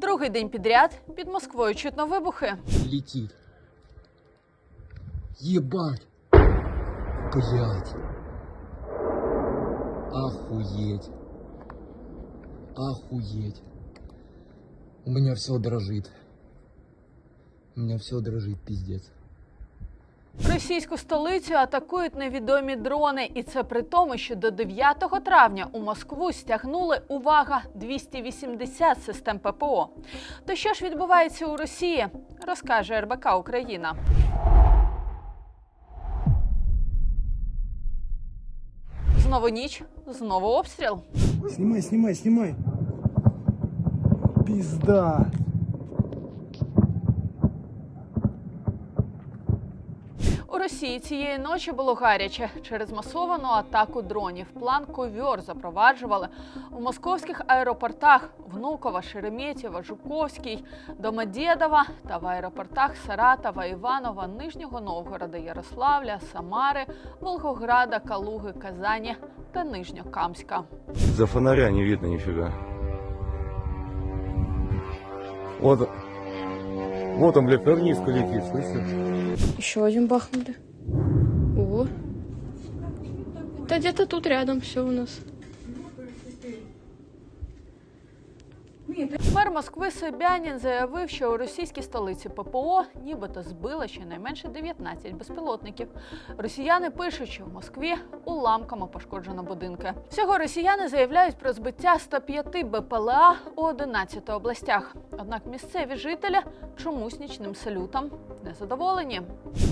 Другий день підряд під Москвою чутно вибухи. летит. Ебать. Блять. Охуеть. Охуеть. У меня все дрожит. У меня все дрожит, пиздец. Російську столицю атакують невідомі дрони, і це при тому, що до 9 травня у Москву стягнули увага 280 систем ППО. То що ж відбувається у Росії, розкаже РБК Україна. Знову ніч, знову обстріл. Снимай, снимай, снимай. Пизда. У Росії цієї ночі було гаряче через масовану атаку дронів. План ковьор запроваджували у московських аеропортах Внуково, Шереметьєво, Жуковський, Домодєдова та в аеропортах Саратова, Іванова, Нижнього Новгорода, Ярославля, Самари, Волгограда, Калуги, Казані та Нижньокамська. За фонаря не видно нифига. Вот, вот он, блядь, низко летит, слышишь? Еще один бахнули. Это где-то тут рядом все у нас. Мер Москви Собянін заявив, що у російській столиці ППО нібито збили щонайменше 19 безпілотників. Росіяни пишуть, що в Москві уламками пошкоджено будинки. Всього росіяни заявляють про збиття 105 БПЛА у 11 областях. Однак місцеві жителі чомусь нічним салютом незадоволені.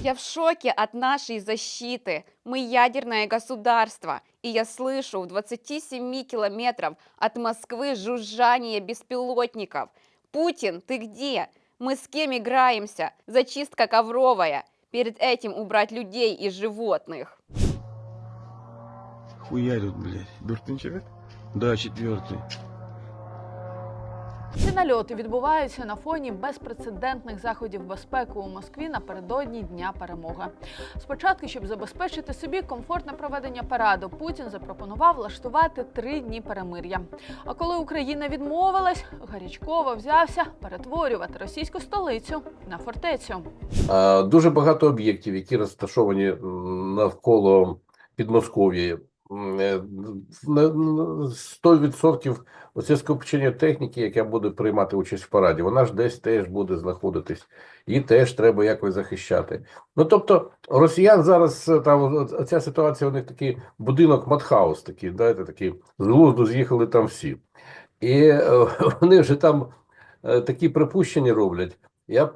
Я в шоке от нашей защиты. Мы ядерное государство. И я слышу в 27 километров от Москвы жужжание беспилотников. Путин, ты где? Мы с кем играемся? Зачистка ковровая. Перед этим убрать людей и животных. Хуярят, блядь. Бертынчик? Да, четвертый. Ці нальоти відбуваються на фоні безпрецедентних заходів безпеки у Москві напередодні Дня перемоги. Спочатку, щоб забезпечити собі комфортне проведення параду, Путін запропонував влаштувати три дні перемир'я. А коли Україна відмовилась, гарячково взявся перетворювати російську столицю на фортецю. Дуже багато об'єктів, які розташовані навколо Підмосков'я. М, е, на- на 100% оце скупчення техніки, яке буде приймати участь в параді, вона ж десь теж буде знаходитись. Її теж треба якось захищати. Ну тобто, росіян зараз е, там о- ця ситуація у них такий будинок Матхаус, такий, знаєте, такий з глузду з'їхали там всі. І е, вони вже там е, такі припущення роблять. Я е,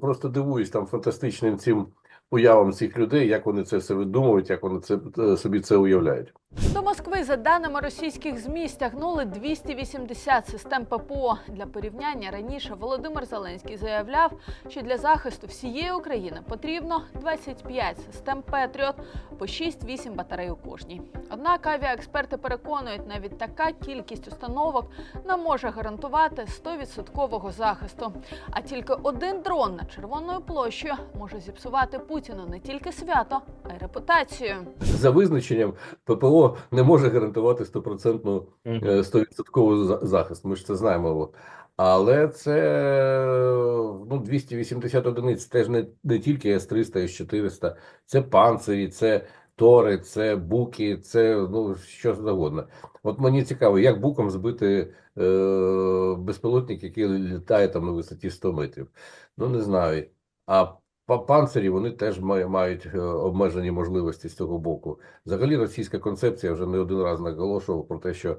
просто дивуюсь там фантастичним цим уявам цих людей, як вони це все видумують, як вони це е, собі це уявляють. До Москви, за даними російських ЗМІ, стягнули 280 систем ППО. Для порівняння раніше Володимир Зеленський заявляв, що для захисту всієї України потрібно 25 систем Петріот по 6-8 батарей у кожній. Однак авіаексперти переконують, навіть така кількість установок не може гарантувати 100% захисту. А тільки один дрон над червоною площею може зіпсувати Путіну не тільки свято, репутацію. За визначенням ППО не може гарантувати стопроцентну е, 100% захист. Ми ж це знаємо. Але це ну, 280 одиниць, це ж не, не тільки С-300, С-400, це панцирі, це тори, це буки, це ну, що завгодно. От мені цікаво, як буком збити е, безпілотник, який літає там на висоті 100 метрів. Ну, не знаю. А панцирі вони теж мають е, обмежені можливості з цього боку. Взагалі, російська концепція вже не один раз наголошував про те, що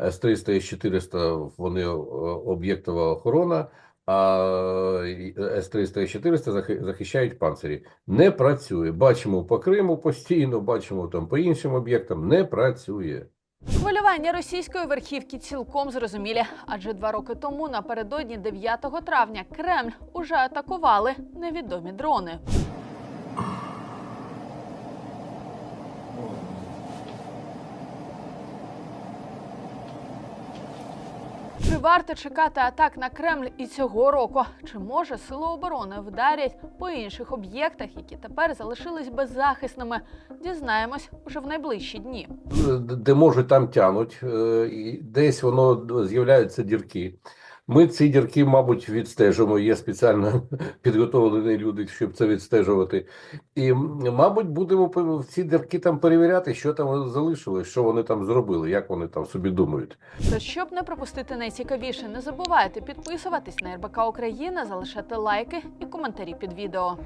С-300 і С-400 вони е, об'єктова охорона, а С-300 і С-400 захищають панцирі. Не працює. Бачимо по Криму постійно, бачимо там по іншим об'єктам. Не працює. Хвилювання російської верхівки цілком зрозумілі, адже два роки тому, напередодні 9 травня, Кремль уже атакували невідомі дрони. Чи варто чекати атак на Кремль і цього року? Чи може сили оборони вдарять по інших об'єктах, які тепер залишились беззахисними? Дізнаємось уже в найближчі дні. Де можуть там тянуть, е, десь воно з'являються дірки. Ми ці дірки, мабуть, відстежимо. Є спеціально підготовлені люди, щоб це відстежувати, і мабуть, будемо в ці дірки там перевіряти, що там залишилось, що вони там зробили, як вони там собі думають. То щоб не пропустити найцікавіше, цікавіше, не забувайте підписуватись на РБК Україна, залишати лайки і коментарі під відео.